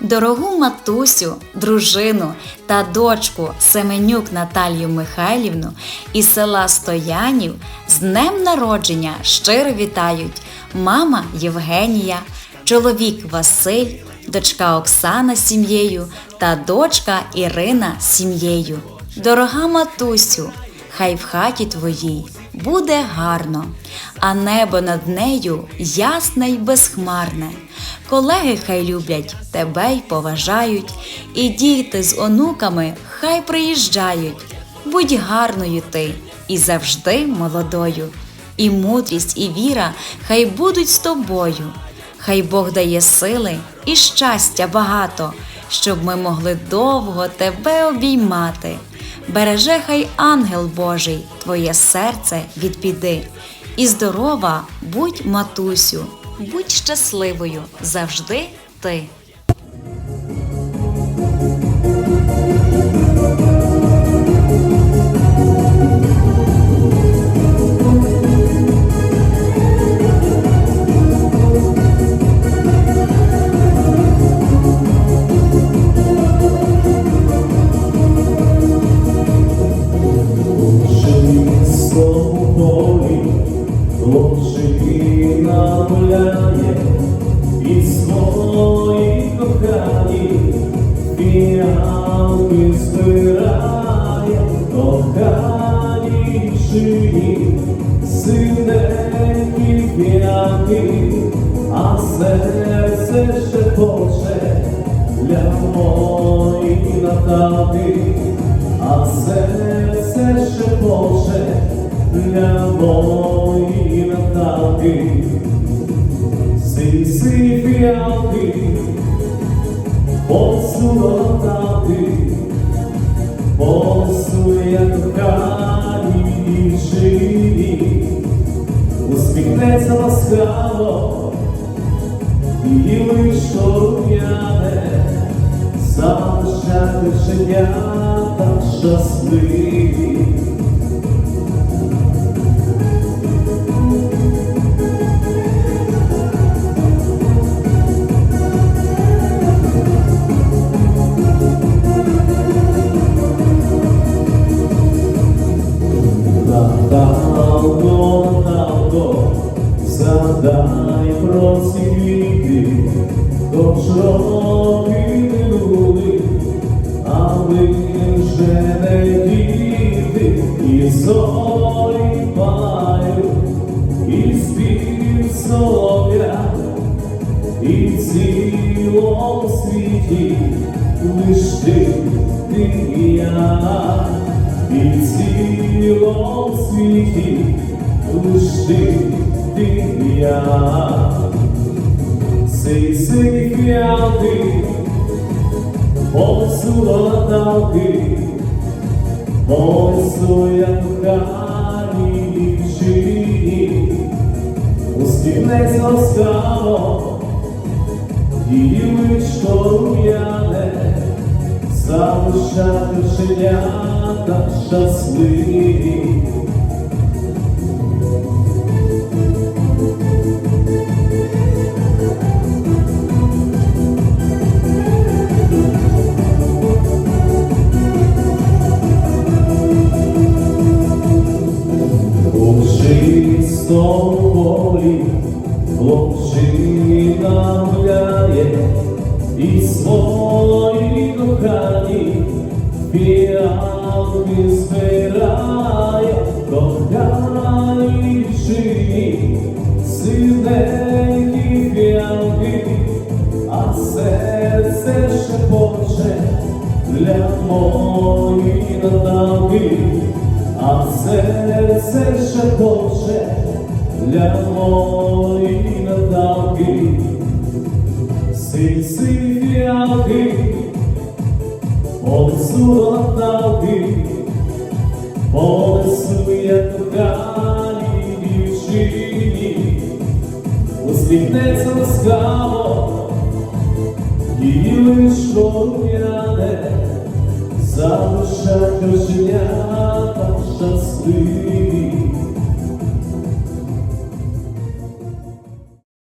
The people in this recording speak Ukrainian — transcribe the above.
Дорогу матусю, дружину та дочку Семенюк Наталію Михайлівну із села Стоянів з днем народження щиро вітають мама Євгенія, чоловік Василь, дочка Оксана з сім'єю та дочка Ірина з сім'єю. Дорога матусю, хай в хаті твоїй буде гарно, а небо над нею ясне й безхмарне. Колеги хай люблять тебе й поважають, і діти з онуками хай приїжджають. Будь гарною ти і завжди молодою, і мудрість, і віра хай будуть з тобою. Хай Бог дає сили і щастя багато, щоб ми могли довго тебе обіймати. Береже хай ангел Божий твоє серце від біди. І здорова будь матусю, будь щасливою завжди ти. Фіалки збирає, кохані чині, синенькі фіалки, а серце ще поче для моїх Наталки, а серце ще поче для моїх Наталки. Сиси посула Наталки, посує ткані живі, усміхнеться ласкаво, і вийшло рум'яне, залишати женята щасливі. Наталко, хоч роки минули, а ви вже не діти, і зорі палають, і і в цілому світі ти, ти і я, і в цілому світі ти, ти і я. Сей сині фіалки, посула Наталки, посуя кохані дівчині, усміхнеться ласкаво, її личко рум'яне, залишати вченята щасливі. Чистому полі хлопчина гуляє і свої кохані фіалки збирає, кохані вчині, синенькі фіалки, а серце шепоче для моєї Наталки а серце шепоче для моєї Наталки. Сиці фіалки, понесу Наталки, понесу я коханій дівчині, усміхнеться ласкаво, її лиш рум'яне, залишать оченята щасливі.